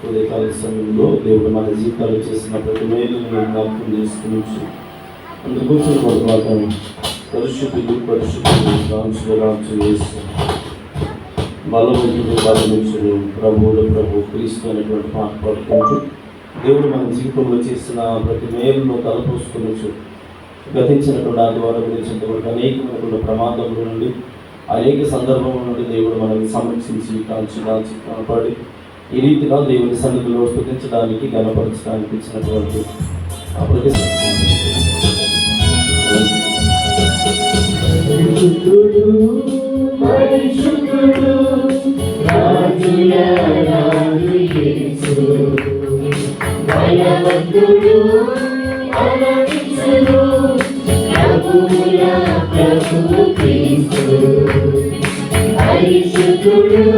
ఉదయకాల సమయంలో దేవుడు మన జీవితాలు చేసిన ప్రతి మేలు జ్ఞాపకం చేసుకుని అందుకు మాత్రం పరిశుద్ధులు పరిశుద్ధులు రాంచులు రాంచు వేసి బలవంతుడు బలవంతుడు ప్రభువులు ప్రభు క్రీస్తు అనేటువంటి మాట పడుకుంటూ దేవుడు మన జీవితంలో చేసిన ప్రతి మేలును తలపోసుకునొచ్చు గతించినటువంటి ఆదివారం గురించినటువంటి అనేకమైనటువంటి ప్రమాదముల నుండి అనేక సందర్భముల నుండి దేవుడు మనల్ని సంరక్షించి కాల్చి కాల్చి కాపాడి ఈ రీతిగా దేవుని సన్నిధిలో స్థుతించడానికి గణపరచడానికి ఇచ్చినటువంటి ప్రభువుల ప్రభు క్రీస్తు పరిశుద్ధుడు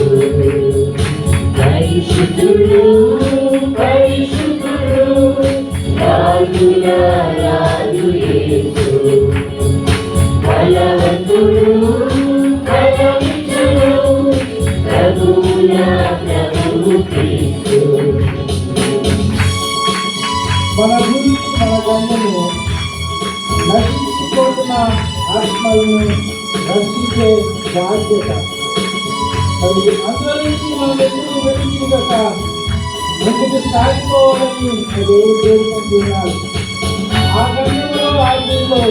నశించిపోతున్న ఆత్మల్ని రక్షించే బాధ్యత. అది అందరించి నుంచి మనం ఎప్పుడు వెలిగిందక ముందుకు సాగిపోవాలని దేవుడు కోరుకుంటున్నారు ఆ గమ్యంలో ఆజ్ఞలో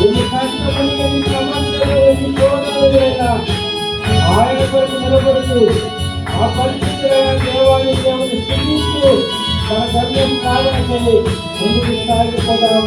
ఎన్ని కష్టపడి ఎన్ని సమస్యలు ఎన్ని శోధనలు లేక ఆయన కొరకు నిలబడుతూ ఆ పరిస్థితులైన దేవాన్ని దేవుని స్థితిస్తూ తన గమ్యం సాధన చేయి ముందుకు సాగిపోదాం.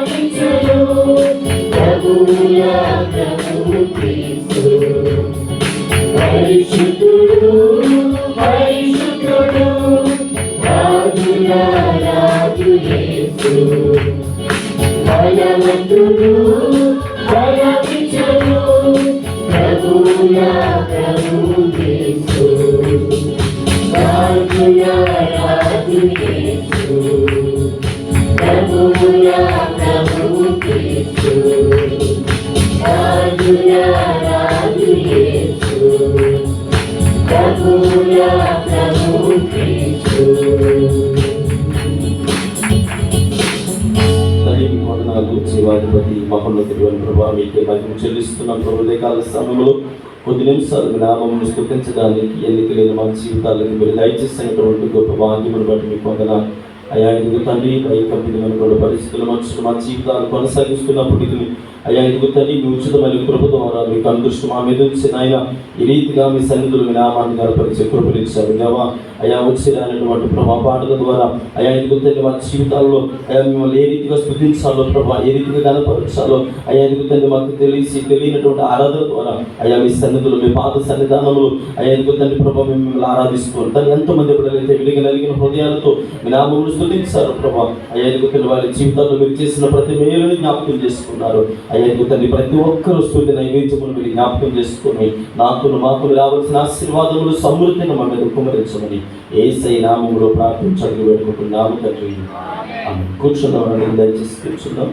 యేసు బలవంతుడు బలమిచ్చుడు ప్రభువుల ప్రభువు క్రీస్తు రాజుల రాజు యేసు ప్రభువుల ప్రభువు క్రీస్తు రాజుల రాజు యేసు ప్రభువుల ప్రభువు క్రీస్తు జీవాధిపతి మహోన్నతుడు ప్రభావ మీకే మహిమ చెల్లిస్తున్నాం ప్రభు. కాల సమయంలో కొద్ది నిమిషాలు నామం స్థుతించడానికి ఎన్నిక లేని మా జీవితాలను మీరు దయచేసినటువంటి గొప్ప భాగ్యమును బట్టి మీకు వందనాలు అయ్యా ఇదిగో తండ్రి వైకల్పితమైన కూడా పరిస్థితులు మనుషులు మా జీవితాలు కొనసాగిస్తున్నప్పటికీ అయ్యా ఇదిగో తండ్రి మీ ఉచితమైన కృప ద్వారా మీకు అందృష్టి మా మీద ఉంచిన ఆయన ఈ రీతిగా మీ సన్నిధులు మీ నామాన్ని గడపరిచే కృపలిచ్చారు దేవా అయా వచ్చినటువంటి ప్రభా పాటల ద్వారా అయా ఇదిగో తండ్రి మా జీవితాల్లో అయా మిమ్మల్ని ఏ రీతిగా స్థుతించాలో ప్రభా ఏ రీతిగా కనపరచాలో అయా ఇదిగో తండ్రి మాకు తెలిసి తెలియనటువంటి ఆరాధన ద్వారా అయా మీ సన్నిధులు మీ పాత సన్నిధానంలో అయా ఇదిగో తండ్రి ప్రభా మేము మిమ్మల్ని ఆరాధిస్తూ దాన్ని ఎంతమంది ఎప్పుడైతే విడిగా నలిగిన హృదయాలతో మీ నామములు స్థుతించారు ప్రభా. అయ్యా ఇదిగో తండ్రి వారి జీవితాల్లో మీరు చేసిన ప్రతి మేలుని జ్ఞాపకం చేసుకున్నారు. అయ్యా ఇదిగో తండ్రి ప్రతి ఒక్కరు స్థుతి నైవేద్యములు మీరు జ్ఞాపకం చేసుకుని నాకును మాకు రావాల్సిన ఆశీర్వాదములు సమృద్ధిని మా మీద కుమరించమని ఏసై నామములో ప్రార్థించడానికి వేడుకుంటున్నాము తండ్రి. కూర్చున్నామని దయచేసి కూర్చున్నాం